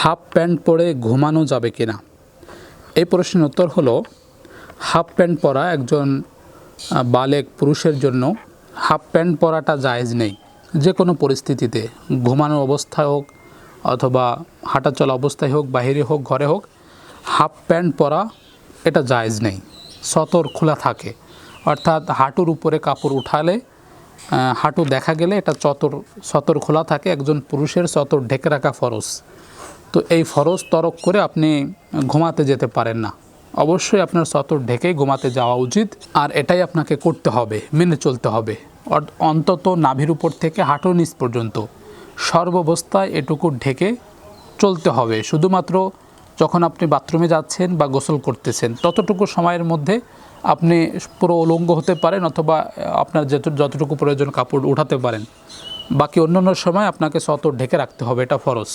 Half pant পরে ঘুমানো যাবে কি না এই প্রশ্নের উত্তর হলো, হাফ প্যান্ট পরা একজন বালেক পুরুষের জন্য হাফ প্যান্ট পরাটা জায়েজ নেই। যে কোনো পরিস্থিতিতে ঘুমানোর অবস্থায় হোক অথবা হাঁটা চলা অবস্থায় হোক, বাহিরে হোক, ঘরে হোক, হাফ প্যান্ট পরা এটা জায়েজ নেই। সতর খোলা থাকে। অর্থাৎ হাঁটুর উপরে কাপড় উঠালে হাঁটু দেখা গেলে এটা চতর, সতর খোলা থাকে। একজন পুরুষের সতর ঢেকে রাখা ফরজ। তো এই ফরজ তরক করে আপনি ঘুমাতে যেতে পারেন না। অবশ্যই আপনার সতর ঢেকেই ঘুমাতে যাওয়া উচিত, আর এটাই আপনাকে করতে হবে, মেনে চলতে হবে। অন্তত নাভির উপর থেকে হাঁটুর নিচ পর্যন্ত। সর্বাবস্থায় এটুকু ঢেকে চলতে হবে। শুধুমাত্র যখন আপনি বাথরুমে যাচ্ছেন বা গোসল করতেছেন, ততটুকু সময়ের মধ্যে আপনি পুরো উলঙ্গ হতে পারেন অথবা আপনার যত, যতটুকু প্রয়োজন কাপড় উঠাতে পারেন। বাকি অন্য অন্য সময় আপনাকে সতর ঢেকে রাখতে হবে, এটা ফরজ।